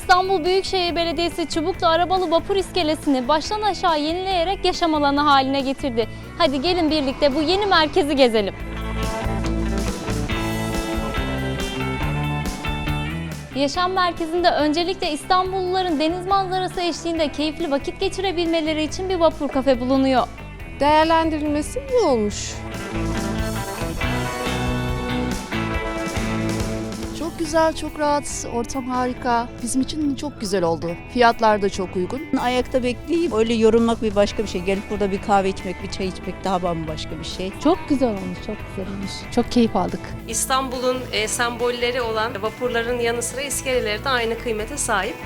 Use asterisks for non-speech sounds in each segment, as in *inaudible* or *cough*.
İstanbul Büyükşehir Belediyesi Çubuklu Arabalı Vapur iskelesini baştan aşağı yenileyerek yaşam alanı haline getirdi. Hadi gelin birlikte bu yeni merkezi gezelim. Yaşam merkezinde öncelikle İstanbulluların deniz manzarası eşliğinde keyifli vakit geçirebilmeleri için bir vapur kafe bulunuyor. Değerlendirilmesi iyi olmuş. Güzel, çok rahat, ortam harika. Bizim için çok güzel oldu. Fiyatlar da çok uygun. Ayakta bekleyip öyle yorulmak bir başka bir şey. Gelip burada bir kahve içmek, bir çay içmek daha bambaşka bir şey. Çok güzel olmuş, çok güzel olmuş. Çok keyif aldık. İstanbul'un e, sembolleri olan vapurların yanı sıra iskeleleri de aynı kıymete sahip.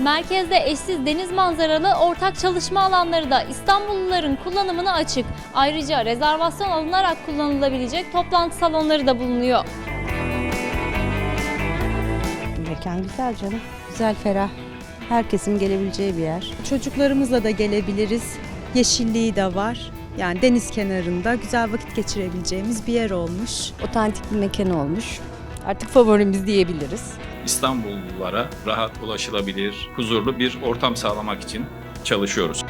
Merkezde eşsiz deniz manzaralı ortak çalışma alanları da İstanbulluların kullanımına açık. Ayrıca rezervasyon alınarak kullanılabilecek toplantı salonları da bulunuyor. Mekan güzel canım. Güzel, ferah. Herkesin gelebileceği bir yer. Çocuklarımızla da gelebiliriz. Yeşilliği de var. Yani deniz kenarında güzel vakit geçirebileceğimiz bir yer olmuş. Otantik bir mekan olmuş. Artık favorimiz diyebiliriz. İstanbullulara rahat ulaşılabilir, huzurlu bir ortam sağlamak için çalışıyoruz.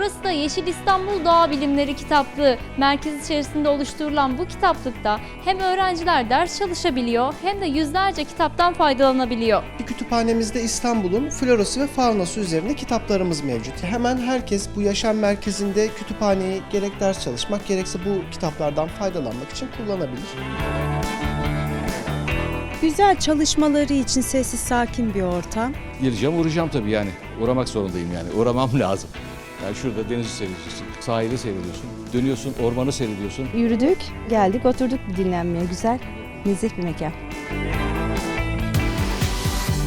Burası da Yeşil İstanbul Doğa Bilimleri kitaplığı. Merkez içerisinde oluşturulan bu kitaplıkta hem öğrenciler ders çalışabiliyor hem de yüzlerce kitaptan faydalanabiliyor. Kütüphanemizde İstanbul'un florası ve faunası üzerine kitaplarımız mevcut. Hemen herkes bu yaşam merkezinde kütüphaneyi gerek ders çalışmak gerekse bu kitaplardan faydalanmak için kullanabilir. Güzel çalışmaları için sessiz sakin bir ortam. Gireceğim uğrayacağım tabii yani. Uğramak zorundayım yani. Uğramam *laughs* lazım. Yani şurada denizi seyrediyorsun, sahili seyrediyorsun, dönüyorsun ormanı seyrediyorsun. Yürüdük, geldik, oturduk dinlenmeye. Güzel, nezih bir mekan.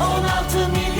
16 milyon